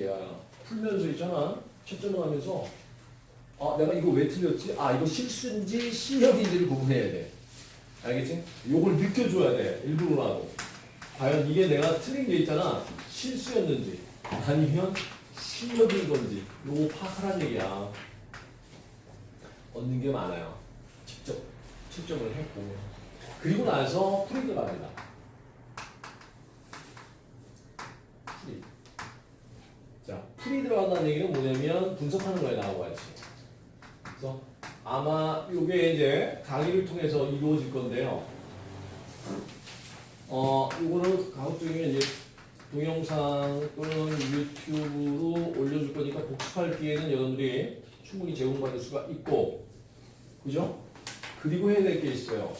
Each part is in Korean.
야 풀면서 있잖아. 채점을 하면서. 아 내가 이거 왜 틀렸지? 아 이거 실수인지 실력인지를 구분해야 돼. 알겠지? 요걸 느껴줘야 돼 일부러라도. 과연 이게 내가 틀린 게 있잖아. 실수였는지 아니면 실력인 건지. 요거 파악하라는 얘기야. 얻는 게 많아요. 직접 채점을 했고 그리고 나서 풀이 들어갑니다 풀이 자, 풀이 들어간다는 얘기는 뭐냐면 분석하는 거에 같이. 그래서 아마 이게 이제 강의를 통해서 이루어질 건데요. 어, 이거는 가급적이면 이제 동영상 또는 유튜브로 올려줄 거니까 복습할 기회는 여러분들이 충분히 제공받을 수가 있고, 그죠? 그리고 해야 될 게 있어요.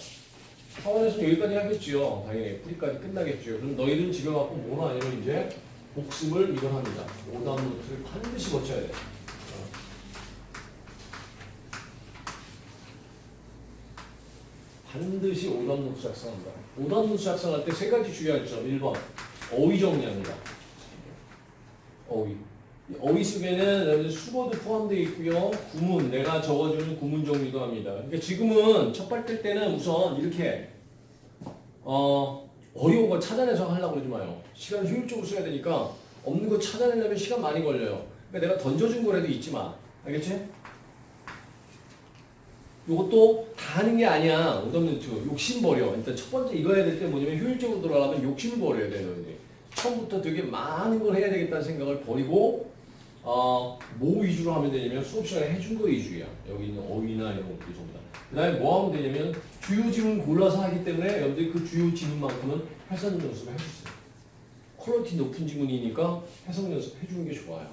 사원에서는 여기까지 하겠지요. 당연히 풀이까지 끝나겠죠. 그럼 너희들은 집에 가고 뭐 하냐면 이제 복습을 이걸 합니다. 오답 노트를 반드시 거쳐야 돼. 어. 반드시 오답 노트 작성합니다. 오답 노트 작성할 때 세 가지 중요한 점. 1번 어휘 정리합니다. 어휘. 이 어휘 속에는 수거도 포함되어 있고요. 구문, 내가 적어주는 구문 정리도 합니다. 그러니까 지금은 첫 발될 때는 우선 이렇게 어, 어려운 걸 찾아내서 하려고 그러지 마요. 시간 효율적으로 써야 되니까 없는 거 찾아내려면 시간 많이 걸려요. 그러니까 내가 던져준 거라도 잊지 마. 알겠지? 요것도 다 하는 게 아니야. 오답노트. 욕심 버려. 일단 첫 번째 이거 해야 될 때 뭐냐면 효율적으로 돌아가면 욕심을 버려야 돼요. 처음부터 되게 많은 걸 해야 되겠다는 생각을 버리고 어, 뭐 위주로 하면 되냐면 수업 시간에 해준 거 위주야. 여기 있는 어휘나 이런 것들이 전부 다. 그 다음에 뭐 하면 되냐면 주요 지문 골라서 하기 때문에 여러분들이 그 주요 지문만큼은 해석 연습을 해주세요. 퀄리티 높은 지문이니까 해석 연습 해주는 게 좋아요.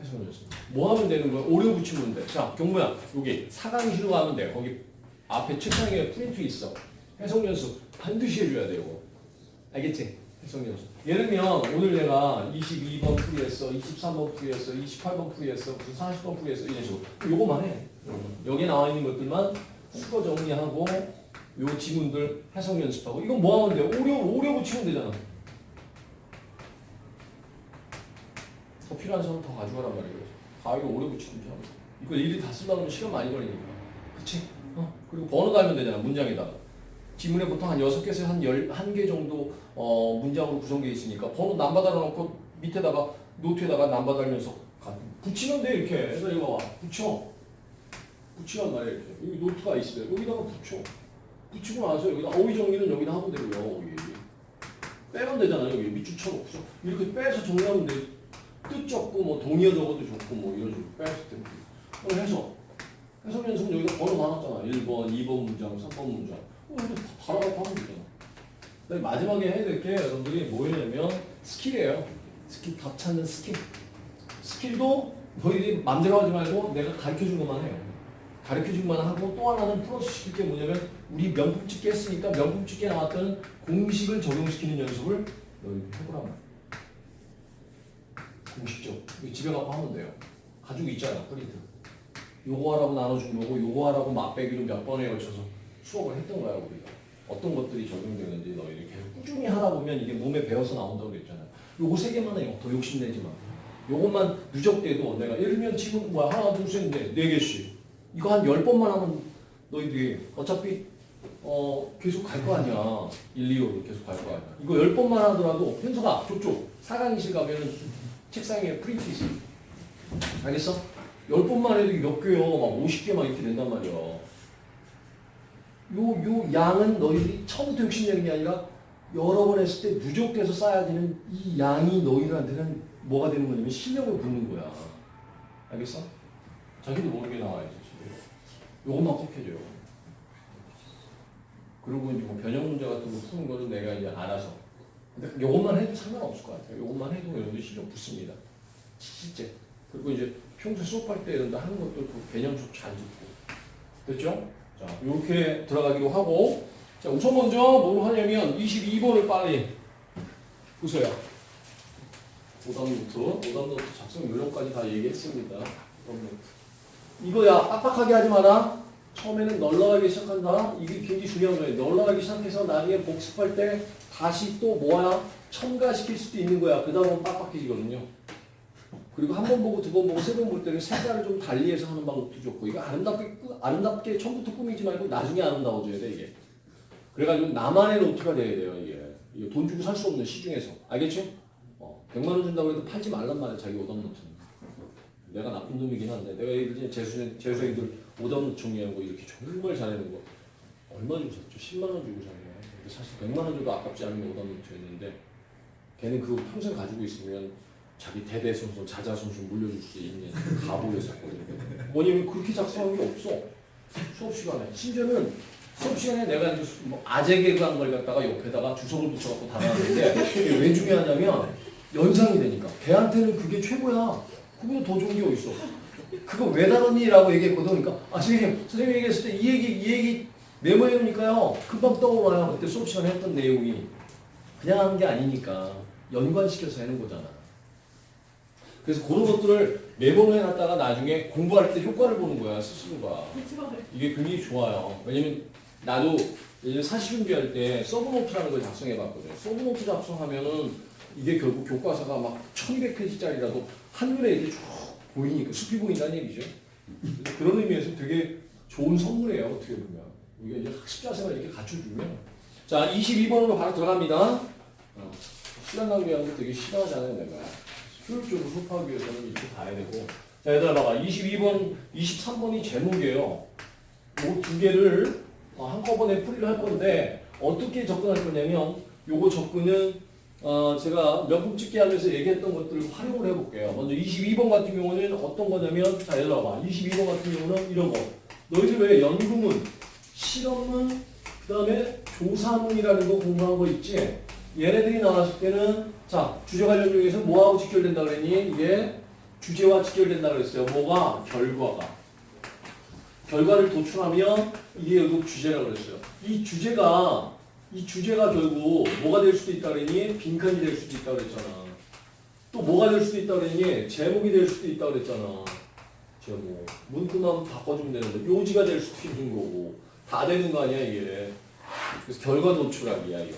해석 연습. 뭐 하면 되는 거야? 오려 붙이면 돼. 자, 경모야. 여기 사강시로 가면 돼. 거기 앞에 책상에 프린트 있어. 해석 연습 반드시 해줘야 돼요. 알겠지? 해석 연습. 예를 들면 오늘 내가 22번 풀이했어, 23번 풀이했어, 28번 풀이했어, 무슨 40번 풀이했어 이런 식으로. 요거만 해. 여기 나와 있는 것들만 수거 정리하고 요 지문들 해석 연습하고 이건 뭐 하면 돼? 오려 오려 붙이면 되잖아. 더 필요한 사람 더 가져가란 말이에요. 가위로 오래 붙이면 돼. 이거 일일이 다 쓰려고 하면 시간 많이 걸리니까. 그치? 어? 그리고 번호 달면 되잖아, 문장에다가. 지문에 보통 한 6개에서 한 11개 정도 어, 문장으로 구성되어 있으니까 번호 남바 달아놓고 밑에다가 노트에다가 남바 달면서 가- 붙이면 돼, 이렇게. 그래서 이거 봐. 붙여. 붙이란 말이야, 이렇게. 여기 노트가 있어요. 여기다가 붙여. 붙이고 나서 여기다 어휘 정리는 여기다 하면 되고요, 어휘. 빼면 되잖아요, 여기 밑줄 쳐놓고서. 이렇게 빼서 정리하면 돼. 뜻 적고 뭐 동의어 적어도 좋고 뭐 이런 식으로 때 그럼 해석 해석 연습은 여기다 번호 많았잖아 1번, 2번 문장, 3번 문장 다 달아갖고 하면 되잖아 근데 마지막에 해야 될 게 여러분들이 뭐냐면 스킬이에요 스킬 답 찾는 스킬 스킬도 너희들이 맘대로 하지 말고 내가 가르쳐 준 것만 해요 가르쳐 준 것만 하고 또 하나는 시킬 게 뭐냐면 우리 명품 찍기 했으니까 명품 찍기 나왔던 공식을 적용시키는 연습을 너희들 말이야 공식적. 집에 가서 하면 돼요. 가지고 있잖아, 프린트. 요거 하라고 나눠준 거고, 요거 하라고 맛배기로 몇 번에 걸쳐서 수업을 했던 거야, 우리가. 어떤 것들이 적용되는지 너희들이 계속 꾸준히 하다 보면 이게 몸에 배어서 나온다고 그랬잖아요. 요거 세 개만 해요. 더 욕심내지 마. 요것만 누적돼도 내가 예를 들면 지금 뭐야, 하나, 둘, 셋, 넷, 네 개씩. 이거 한 열 번만 하면 너희들이 어차피 어, 계속 갈 거 아니야. 1, 2호로 계속 갈 거 아니야. 이거 열 번만 하더라도 현수가 저쪽 사강실 가면은 책상에 프린트 있어. 알겠어? 열 번만 해도 몇 개요? 막 50개 막 이렇게 된단 말이야. 요, 요 양은 너희들이 처음부터 욕심내는 게 아니라 여러 번 했을 때 누적돼서 쌓여지는 이 양이 너희들한테는 뭐가 되는 거냐면 실력을 붙는 거야. 알겠어? 자기도 모르게 나와야지. 지금. 요것만 꼭 해줘요. 그리고 이제 뭐 변형 문제 같은 거 푸는 거는 내가 이제 알아서. 근데 요것만 해도 상관없을 것 같아요. 요것만 해도 여러분들 실력 붙습니다. 실제. 그리고 이제 평소 수업할 때 이런 데 하는 것도 그 개념 좀잘 듣고. 됐죠? 자, 이렇게 들어가기로 하고. 자, 우선 먼저 뭘 하냐면 22번을 빨리 보세요. 오답노트. 오답노트 작성 요령까지 다 얘기했습니다. 오답노트. 이거야, 빡빡하게 하지 마라. 처음에는 널널하게 시작한다. 이게 굉장히 중요한 거예요. 널널하게 시작해서 나중에 복습할 때 다시 또 뭐야? 첨가시킬 수도 있는 거야. 그 다음은 빡빡해지거든요. 그리고 한 번 보고 두 번 보고 세 번 볼 때는 색깔을 좀 달리해서 하는 방법도 좋고 이거 아름답게 꾸- 아름답게 처음부터 꾸미지 말고 나중에 아름다워져야 돼 이게. 그래가지고 나만의 노트가 돼야 돼요 이게. 이거 돈 주고 살 수 없는 시중에서 알겠죠? 어, 100만 원 준다고 해도 팔지 말란 말이야 자기 오답 노트는. 내가 나쁜 놈이긴 한데 내가 이제 재수 재수생들 오답 노트 정리하고 이렇게 정말 잘하는 거 얼마 주고 샀죠? 10만 원 주고. 근데 사실 100만 원 줘도 아깝지 않은 오답 노트였는데 걔는 그거 평생 가지고 있으면 자기 대대손손 자자손손 물려줄 수 있는 가보를 샀거든요. 왜냐면 그렇게 작성한 게 없어. 수업 시간에. 심지어는 수업 시간에 내가 이제 수- 뭐 아재 개그 한 걸 갖다가 옆에다가 주석을 붙여갖고 달아놨는데 이게 왜 중요하냐면 연상이 되니까. 걔한테는 그게 최고야. 그보다 더 좋은 게 어딨어. 그거 왜 다뤘니? 라고 얘기했거든. 그러니까 아 선생님, 선생님 얘기했을 때 이 얘기, 이 얘기 메모해놓으니까요. 금방 떠올라요. 그때 수업 시간에 했던 내용이. 그냥 하는 게 아니니까 연관시켜서 하는 거잖아. 그래서 그런 것들을 메모를 해놨다가 나중에 공부할 때 효과를 보는 거야 스스로가. 이게 굉장히 좋아요. 왜냐면 나도 예전에 사시 준비할 때 서브노트라는 걸 작성해봤거든. 서브노트 작성하면은 이게 결국 교과서가 막 1200페이지짜리라도 한눈에 이렇게 쭉 보이니까 숲이 보인다는 얘기죠. 그런 의미에서 되게 좋은 선물이에요 어떻게 보면. 이게 이제 학습 자세가 이렇게 갖춰주면. 자 22번으로 바로 들어갑니다. 어, 시간 낭비하는 거 되게 싫어하잖아요 내가. 효율적으로 수업하기 위해서는 이렇게 가야 되고. 자 얘들아 봐봐 22번, 23번이 제목이에요. 이 두 개를 어, 한꺼번에 풀이를 할 건데 어떻게 접근할 거냐면 요거 접근은 어, 제가 명품 찍기 하면서 얘기했던 것들을 활용을 해볼게요. 먼저 22번 같은 경우는 어떤 거냐면 자 얘들아 봐 22번 같은 경우는 이런 거 너희들 왜 연구문, 실험문, 그 다음에 조사문이라는 거 공부한 거 있지? 얘네들이 나왔을 때는 자 주제 관련 중에서 뭐하고 직결된다 그랬니? 이게 주제와 직결된다 그랬어요. 뭐가? 결과가. 결과를 도출하면 이게 결국 주제라고 그랬어요. 이 주제가 이 주제가 결국 뭐가 될 수도 있다 그랬니? 빈칸이 될 수도 있다 그랬잖아. 또 뭐가 될 수도 있다 그랬니? 제목이 될 수도 있다 그랬잖아. 제목. 문구만 바꿔주면 되는데 묘지가 될 수도 있는 거고 다 되는 거 아니야 이게. 그래서 결과 도출하기야 이거.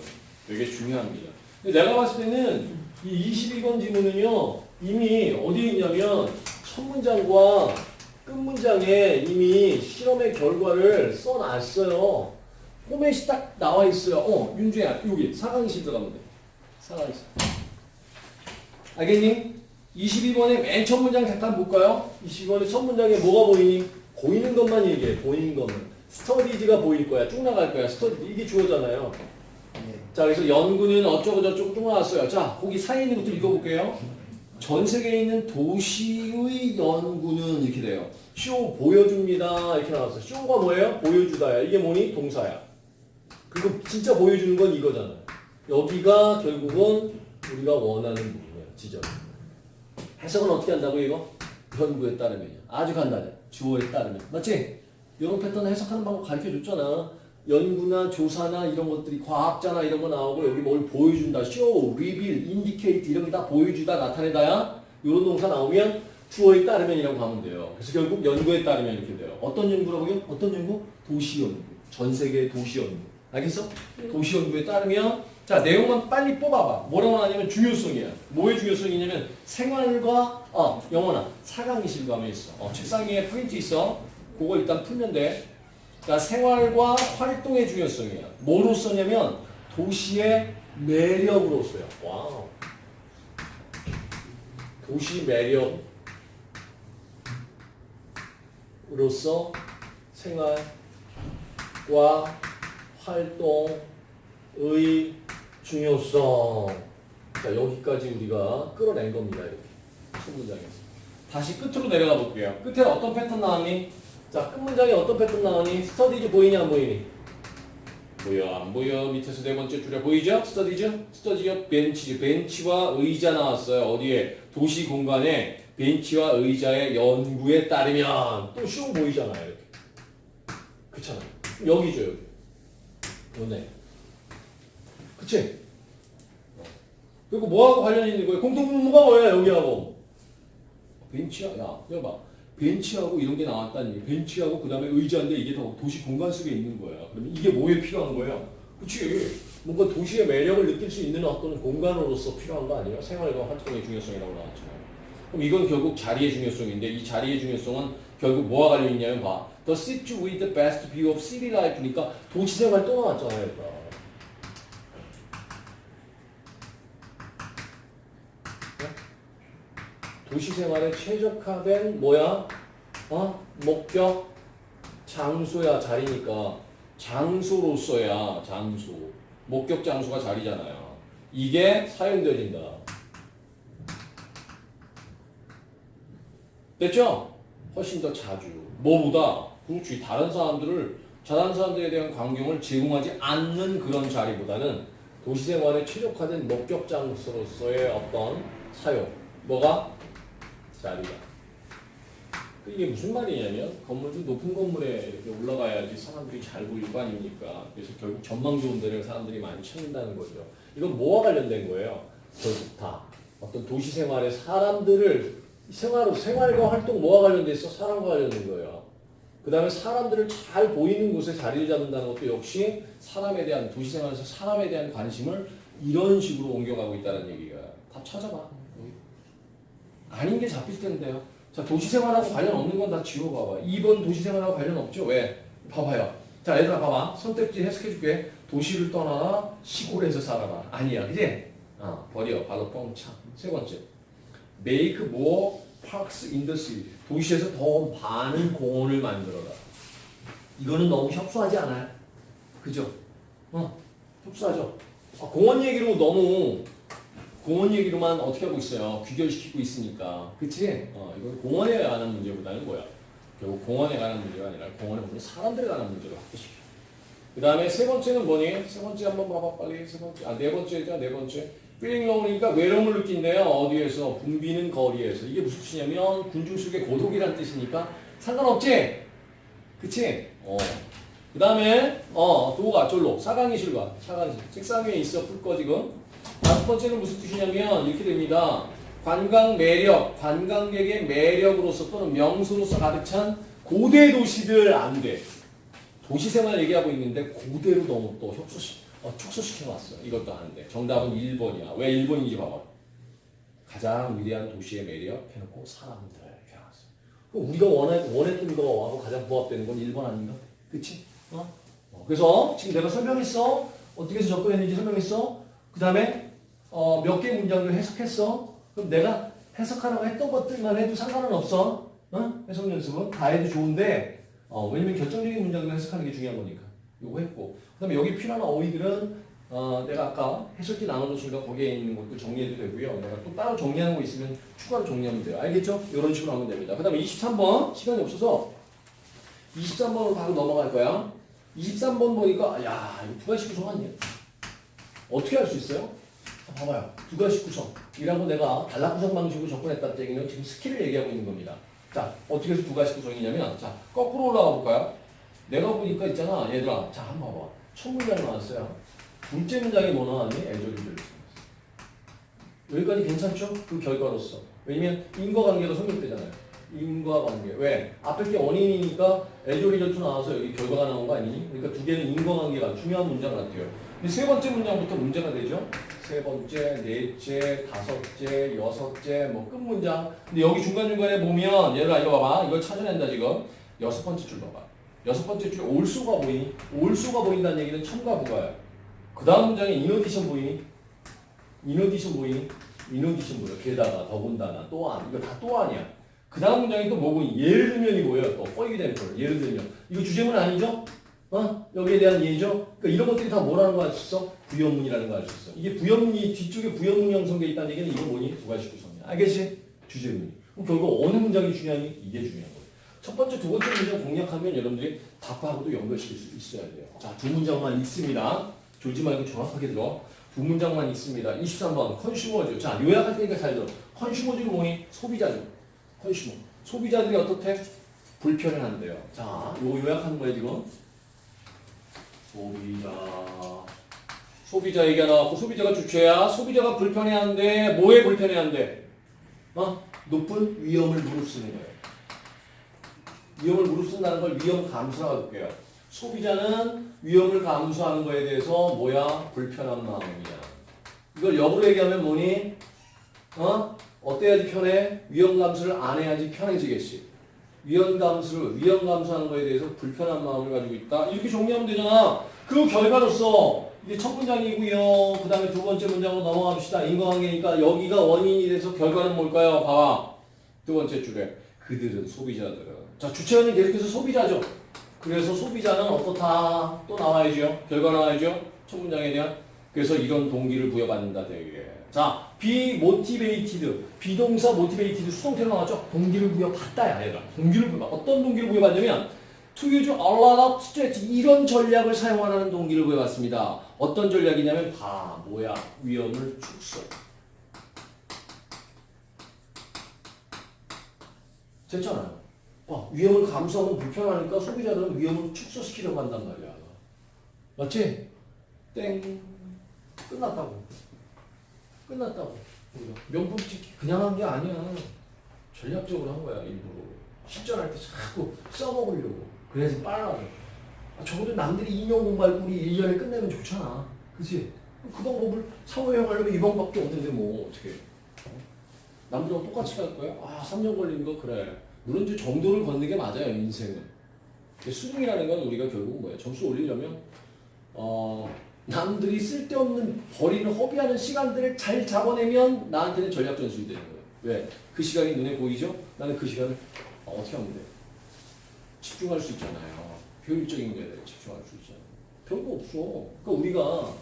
되게 중요합니다. 내가 봤을 때는 이 22번 지문은요 이미 어디에 있냐면 첫 문장과 끝 문장에 이미 실험의 결과를 써놨어요. 포맷이 딱 나와 있어요. 어, 윤주야, 여기 사강시 들어가면 돼. 사강시. 알겠니? 22번에 맨 첫 문장 잠깐 볼까요? 22번의 첫 문장에 뭐가 보이니? 보이는 것만 얘기해. 보이는 것만. 스터디즈가 보일 거야. 쭉 나갈 거야. 스터디 이게 주어잖아요. 자, 그래서 연구는 어쩌고 저쩌고 쭉 나왔어요. 자, 거기 사이에 있는 것도 읽어볼게요. 전 세계에 있는 도시의 연구는 이렇게 돼요. 쇼 보여줍니다. 이렇게 나왔어요. 쇼가 뭐예요? 보여주다야. 이게 뭐니? 동사야. 그리고 진짜 보여주는 건 이거잖아요. 여기가 결국은 우리가 원하는 부분이에요. 지점. 해석은 어떻게 한다고 이거? 연구에 따르면요. 아주 간단해. 주어에 따르면. 맞지? 이런 패턴 해석하는 방법 가르쳐 줬잖아. 연구나 조사나 이런 것들이 과학자나 이런 거 나오고 여기 뭘 보여준다. show, reveal, indicate 이런 게 다 보여주다, 나타내다야. 이런 동사 나오면 주어에 따르면이라고 하면 돼요. 그래서 결국 연구에 따르면 이렇게 돼요. 어떤 연구라고요? 어떤 연구? 도시 연구. 전 세계 도시 연구. 알겠어? 도시 연구에 따르면 자 내용만 빨리 뽑아봐. 뭐라고 하냐면 중요성이야. 뭐의 중요성이냐면 생활과 어 영어나 사강의실 감에 있어. 어, 책상 위에 프린트 있어. 그거 일단 풀면 돼. 자 생활과 활동의 중요성이야. 뭐로 써냐면 도시의 매력으로 써요. 와우. 도시 매력으로서 생활과 활동의 중요성. 자, 여기까지 우리가 끌어낸 겁니다. 이렇게. 첫 문장에서. 다시 끝으로 내려가 볼게요. 끝에 어떤 패턴 나왔니? 자, 끝 문장에 어떤 패턴 나오니? 스터디즈 보이니 안 보이니? 보여 안 보여? 밑에서 네 번째 줄에 보이죠? 스터디즈? 스터디즈 벤치, 벤치와 의자 나왔어요. 어디에? 도시 공간에 벤치와 의자의 연구에 따르면 또쇼 보이잖아요. 이렇게. 그렇잖아. 여기죠 여기. 요네. 그치? 그리고 뭐하고 관련이 있는 거예요? 공통분모가 뭐야 여기하고? 벤치야. 야, 여기 봐. 벤치하고 이런 게 나왔다는 얘기. 벤치하고 그 다음에 의자인데 이게 다 도시 공간 속에 있는 거야. 그러면 이게 뭐에 필요한 거예요? 그치. 뭔가 도시의 매력을 느낄 수 있는 어떤 공간으로서 필요한 거 아니에요? 생활과 활동의 중요성이라고 나왔잖아요. 그럼 이건 결국 자리의 중요성인데 이 자리의 중요성은 결국 뭐와 관련 있냐면 봐. The city with the best view of city life니까 도시 생활 또 나왔잖아요. 얘들아. 네? 도시 생활에 최적화된 뭐야? 어? 목적 장소야 자리니까 장소로서야 장소 목격 장소가 자리잖아요. 이게 사용되어진다. 됐죠? 훨씬 더 자주. 뭐보다 그렇지 다른 사람들을 다른 사람들에 대한 광경을 제공하지 않는 그런 자리보다는 도시 생활에 최적화된 목격 장소로서의 어떤 사용. 뭐가 자리가. 그 이게 무슨 말이냐면 건물도 높은 건물에 이렇게 올라가야지 사람들이 잘 보일 거 아닙니까? 그래서 결국 전망 좋은 데를 사람들이 많이 찾는다는 거죠. 이건 뭐와 관련된 거예요? 결국 다 어떤 도시 생활에 사람들을 생활 생활과 활동 뭐와 관련돼 있어? 사람과 관련된 거예요. 그 다음에 사람들을 잘 보이는 곳에 자리를 잡는다는 것도 역시 사람에 대한 도시 생활에서 사람에 대한 관심을 이런 식으로 옮겨가고 있다는 얘기가 다 찾아봐. 아닌 게 잡힐 텐데요. 자, 도시생활하고 관련 없는 건 다 지워봐봐. 2번 도시생활하고 관련 없죠? 왜? 봐봐요. 자, 얘들아 봐봐. 선택지 해석해줄게. 도시를 떠나라, 시골에서 살아라. 아니야, 그지? 어, 버려. 바로 뻥차. 세 번째. Make more parks in the city. 도시에서 더 많은 공원을 만들어라. 이거는 너무 협소하지 않아요? 그죠? 어, 협소하죠? 아, 공원 얘기로 너무 공원 얘기로만 어떻게 하고 있어요? 귀결시키고 있으니까. 그치? 어, 이건 공원에 관한 문제보다는 뭐야? 결국 공원에 관한 문제가 아니라 공원에 보는 사람들에 관한 문제를 확대시켜. 그 다음에 세 번째는 뭐니? 세 번째 한번 봐봐, 빨리. 세 번째. 아, 네 번째죠, 네 번째. feeling lonely니까 외로움을 느낀대요. 어디에서? 붐비는 거리에서. 이게 무슨 뜻이냐면, 군중 속의 고독이라는 뜻이니까 상관없지? 그치? 어. 그 다음에, 어, 도가, 졸로. 사강이실과. 사강이실. 책상 위에 있어, 풀거 지금. 다섯 번째는 무슨 뜻이냐면 이렇게 됩니다. 관광 매력, 관광객의 매력으로서 또는 명소로서 가득 찬 고대 도시들 안 돼. 도시 생활 얘기하고 있는데 고대로 너무 또 협소시, 어, 축소시켜 놨어. 이것도 안 돼. 정답은 1번이야. 왜 1번인지 봐봐. 가장 위대한 도시의 매력 해놓고 사람들 나왔어. 그럼 우리가 원했, 원했던 거하고 가장 부합되는 건 1번 아닌가? 그치? 어? 어, 그래서 지금 내가 설명했어. 어떻게 해서 접근했는지 설명했어. 그 다음에 어, 몇 개 문장을 해석했어. 그럼 내가 해석하라고 했던 것들만 해도 상관은 없어. 어? 해석 연습은 다 해도 좋은데 어, 왜냐면 결정적인 문장을 해석하는 게 중요한 거니까. 요거 했고. 그 다음에 여기 필요한 어휘들은 어, 내가 아까 나누는 순간 거기에 있는 것도 정리해도 되고요. 내가 또 따로 정리하는 거 있으면 추가로 정리하면 돼요. 알겠죠? 이런 식으로 하면 됩니다. 그 다음에 23번 시간이 없어서 23번으로 바로 넘어갈 거야. 23번 보니까 야 이거 두 가지 구성 아니야? 어떻게 할 수 있어요? 자, 봐봐요. 두 가지 구성. 이라고 내가 단락 구성 방식으로 접근했다는 얘기는 지금 스킬을 얘기하고 있는 겁니다. 자, 어떻게 해서 두 가지 구성이냐면, 자, 거꾸로 올라가 볼까요? 내가 보니까 있잖아, 얘들아. 자, 한번 봐봐. 첫 문장 나왔어요. 둘째 문장이 뭐 나왔니? 애조리들. 여기까지 괜찮죠? 그 결과로서. 왜냐면 인과관계가 성립되잖아요. 인과관계. 왜? 앞에 게 원인이니까 애조리절투 나와서 여기 결과가 나온 거 아니니? 그러니까 두 개는 인과관계가 중요한 문장 같아요. 근데 세 번째 문장부터 문제가 되죠? 세 번째, 넷째, 다섯째, 여섯째, 뭐 끝 문장. 근데 여기 중간중간에 보면 얘들아 이거 봐봐. 이걸 찾아낸다 지금. 여섯 번째 줄 봐봐. 여섯 번째 줄 올수가 보이니? 올수가 보인다는 얘기는 첨가 부가야. 그 다음 문장에 인어디션 보이니? 인어디션 보이니? 인어디션 보여. 게다가, 더군다나, 또한. 이거 다 또한이야. 그 다음 문장이 또뭐 보이니? 예를 들면이 뭐예요? 또, for example. 예를 들면. 이거 주제문 아니죠? 어? 여기에 대한 예죠? 그러니까 이런 것들이 다 뭐라는 거 있어? 부연문이라는 거 있어. 이게 부연문이 뒤쪽에 부연문이 형성돼 있다는 얘기는 이거 뭐니? 두 가지 구성이야. 알겠지? 주제문이. 그럼 결국 어느 문장이 중요하니? 이게 중요한 거예요. 첫 번째, 두 번째 문장 공략하면 여러분들이 답하고도 연결시킬 수 있어야 돼요. 자, 두 문장만 있습니다. 졸지 말고 정확하게 들어. 두 문장만 있습니다. 23번 컨슈머즈. 자, 요약할 테니까 잘 들어. 컨슈머즈가 뭐니? 소비자죠. 컨슈머. 소비자들이 어떻대? 불편해한대요. 자, 요 요약하는 거예요, 지금. 소비자. 소비자 얘기가 나왔고, 소비자가 주체야. 소비자가 불편해한데, 뭐에 불편해한대? 어? 높은 위험을 무릅쓰는 거예요. 위험을 무릅쓴다는 걸 위험 감수라고 할게요. 소비자는 위험을 감수하는 거에 대해서 뭐야? 불편한 마음이야. 이걸 역으로 얘기하면 뭐니? 어? 어때야지 편해? 위험 감수를 안 해야지 편해지겠지. 위험 감수를 위험 감수하는 거에 대해서 불편한 마음을 가지고 있다. 이렇게 정리하면 되잖아. 그 결과로서 이게 첫 문장이고요. 그 다음에 두 번째 문장으로 넘어갑시다. 인과관계니까 여기가 원인이 돼서 결과는 뭘까요? 봐봐. 두 번째 줄에 그들은 소비자들은 자 주체는 계속해서 소비자죠. 그래서 소비자는 어떻다 또 나와야죠. 결과 나와야죠. 첫 문장에 대한 그래서 이런 동기를 부여받는다 되게. 자, be motivated. 비동사 motivated 수동태로 나왔죠. 동기를 부여받다야, 얘들아. 동기를 부여. 어떤 동기를 부여받냐면 to use a lot of strategy 이런 전략을 사용하라는 동기를 부여받습니다. 어떤 전략이냐면 봐, 뭐야? 위험을 축소. 됐잖아요. 봐, 위험을 감수하면 불편하니까 소비자들은 위험을 축소시키려고 한단 말이야. 맞지? 땡. 끝났다고. 끝났다고. 명품 찍기 그냥 한 게 아니야. 전략적으로 한 거야, 일부러. 실전할 때 자꾸 써먹으려고. 그래야지 빨라져. 아, 적어도 남들이 2년 공부할 거 우리 1년에 끝내면 좋잖아. 그치? 그 방법을 사회화하려면 이 방법밖에 없는데 뭐 어떻게 남들하고 똑같이 갈 거야? 아 3년 걸리는 거 그래. 물론 이제 정도를 걷는 게 맞아요 인생은. 수능이라는 건 우리가 결국 뭐야? 점수 올리려면 어 남들이 쓸데없는 버리는 허비하는 시간들을 잘 잡아내면 나한테는 전략 전술이 되는 거예요. 왜? 그 시간이 눈에 보이죠? 나는 그 시간을 어, 어떻게 하면 돼? 집중할 수 있잖아요. 효율적인 거에 집중할 수 있잖아요. 별거 없어. 그러니까 우리가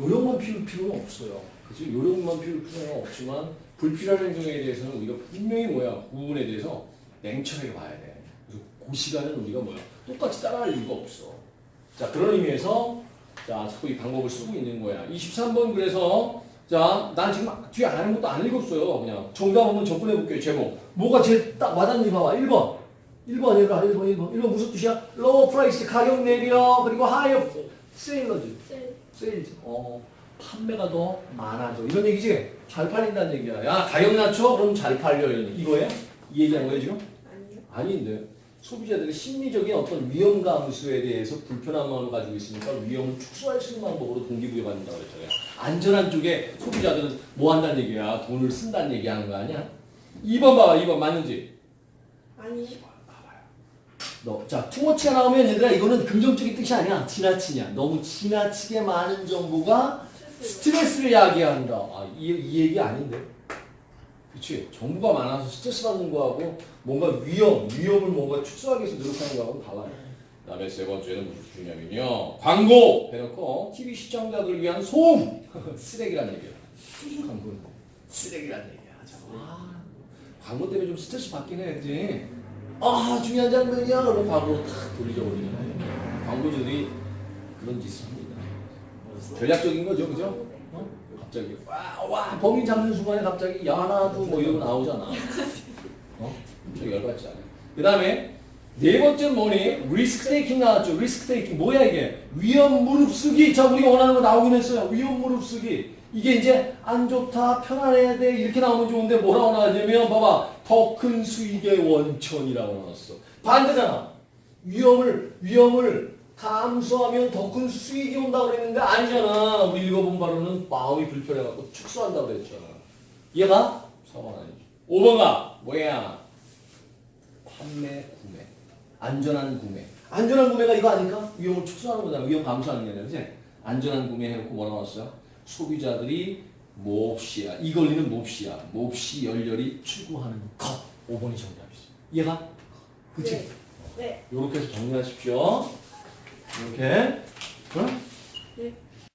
요령만 피울 필요는 없어요. 그치? 요령만 피울 필요는 없지만 불필요한 행동에 대해서는 우리가 분명히 뭐야 그 부분에 대해서 냉철하게 봐야 돼. 그래서 그 시간은 우리가 뭐야 똑같이 따라갈 이유가 없어. 자 그런 의미에서 자 자꾸 이 방법을 쓰고 있는 거야. 23번 그래서 자 난 지금 뒤에 안 하는 것도 안 읽었어요. 그냥 정답 한번 접근해 볼게요. 제목 뭐가 제일 딱 와닿는지 봐봐. 1번 1번 얘들아 1번 1번 1번 무슨 뜻이야? low price 가격 내려 그리고 higher 세일러즈 세일즈. 어, 판매가 더 많아져. 이런 얘기지? 잘 팔린다는 얘기야. 야, 가격 낮춰? 그럼 잘 팔려. 이런 얘기. 이거예요? 이 얘기한 거예요, 지금? 아니요. 아닌데. 소비자들이 심리적인 어떤 위험 감수에 대해서 불편한 마음을 가지고 있으니까 위험을 축소할 수 있는 방법으로 동기부여 받는다고 그랬잖아요. 안전한 쪽에 소비자들은 뭐 한다는 얘기야? 돈을 쓴다는 얘기 하는 거 아니야? 2번 봐봐, 2번 맞는지? 아니. 너, 자, 투머치가 나오면 얘들아, 이거는 긍정적인 뜻이 아니야. 지나치냐. 너무 지나치게 많은 정보가 스트레스. 스트레스를 야기한다. 아, 이, 이 얘기 아닌데. 그치? 정보가 많아서 스트레스 받는 거하고 뭔가 위험, 위험을 뭔가 축소하기 위해서 노력하는 거하고는 달라요. 그 다음에 세 번째는 무슨 중요냐면요. 광고! 해놓고 TV 시청자들을 위한 소음! 쓰레기란 얘기야. 광고는 쓰레기란 얘기야. 자, 아, 광고 때문에 좀 스트레스 받긴 해, 그지? 아, 중요한 장면이야. 그러면 광고로 탁 돌려버리잖아요. 광고주들이 그런 짓을 합니다. 전략적인 거죠, 그죠? 어? 갑자기 와, 와 범인 잡는 순간에 갑자기 야나도 뭐 이러고 나오잖아. 어? 저 열받지 않아요. 그 다음에 네 번째는 뭐니? 리스크 테이킹 나왔죠. 리스크 테이킹 뭐야 이게? 위험 무릅쓰기. 자 우리가 원하는 거 나오긴 했어요. 위험 무릅쓰기. 이게 이제 안 좋다, 편안해야 돼 이렇게 나오면 좋은데 뭐라고 나왔냐면 봐봐 더 큰 수익의 원천이라고 나왔어. 반대잖아. 위험을 위험을 감수하면 더 큰 수익이 온다고 그랬는데 아니잖아. 우리 읽어본 바로는 마음이 불편해갖고 축소한다고 그랬잖아. 얘가 4번 아니지. 5번가 뭐야? 판매, 구매. 안전한 구매. 안전한 구매가 이거 아닐까? 위험을 축소하는 거잖아. 위험 감수하는 게 아니라 그지? 안전한 구매 해놓고 뭐라 나왔어요? 소비자들이 몹시야. 이 권리는 몹시야. 몹시 열렬히 추구하는 것. 5번이 정답이지. 얘가? 그치? 네. 네. 이렇게 해서 정리하십시오. 이렇게. 어? 네.